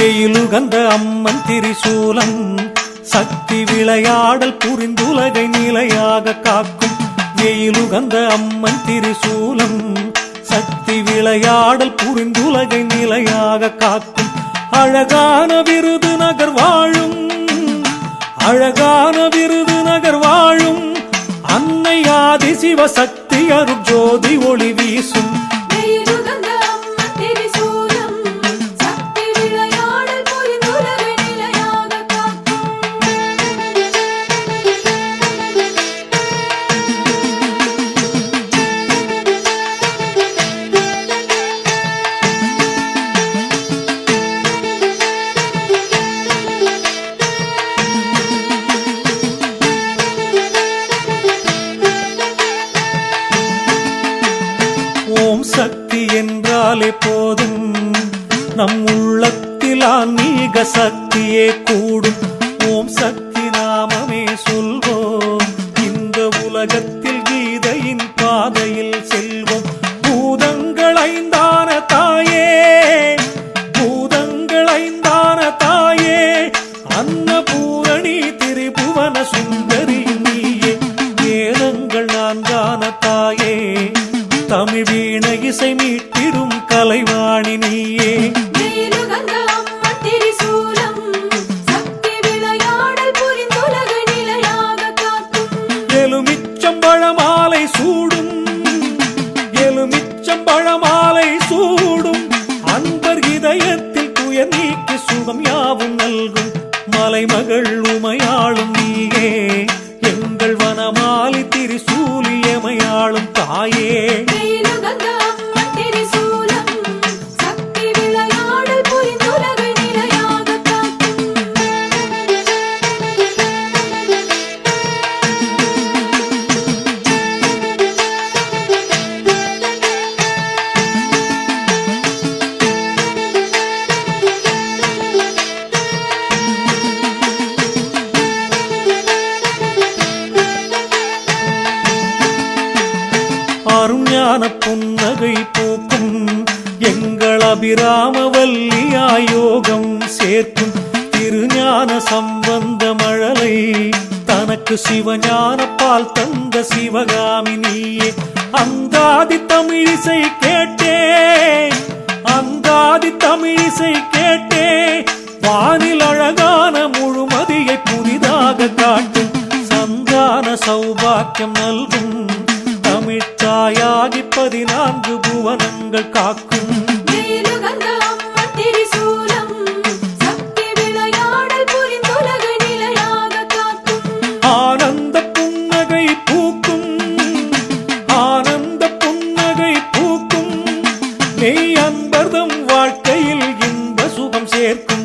வெயிலுகந்த அம்மன் திரிசூலம் சக்தி விளையாடல் புரிந்துலகை நிலையாக காக்கும். வெயிலுகந்த அம்மன் திரிசூலம் சக்தி விளையாடல் புரிந்துலகை நிலையாக காக்கும். அழகான விருது நகர் வாழும். அழகான விருது நகர் வாழும். அன்னை ஆதி சிவசக்தி அருட்ஜோதி ஒளி வீசும். என்றாலே போதும். நம் உள்ளத்தில் ஆன்மீக சக்தியே கூடும். ஓம் சக்தி நாமமே சொல்வோம். இந்த உலகத்தில் கீதையின் பாதையில் செல்வோம். பூதங்கள் ஐந்தான தாயே பூதங்கள் ஐந்தான தாயே அன்னபூரணி திரிபுவன சுந்தரி நீயே. வேதங்கள் நான்கான தாயே தமிழ் வீண இசை மீட்டிடும் கலைவாணி நீயே. காக்கும் எலுமிச்சம்பழமாலை சூடும் ஞான புன்னகை பூக்கும். எங்கள் அபிராம வல்லியாயோகம் சேர்க்கும். திருஞான சம்பந்த மழலை தனக்கு சிவஞான பால் தந்த சிவகாமி நீயே. அந்தாதி தமிழிசை கேட்டே அந்தாதி தமிழிசை கேட்டே வானில் அழகான முழுமதியை புதிதாக காட்டும். சந்தான சௌபாக்கியம் நல்கும். தமிழ் தமிழ்த்தாயாகி பதினான்கு புவனங்கள் காக்கும். ஆனந்த புன்னகை பூக்கும். ஆனந்த புன்னகை பூக்கும். மெய் அன்பர்தம் வாழ்க்கையில் இன்ப சுகம் சேர்க்கும்.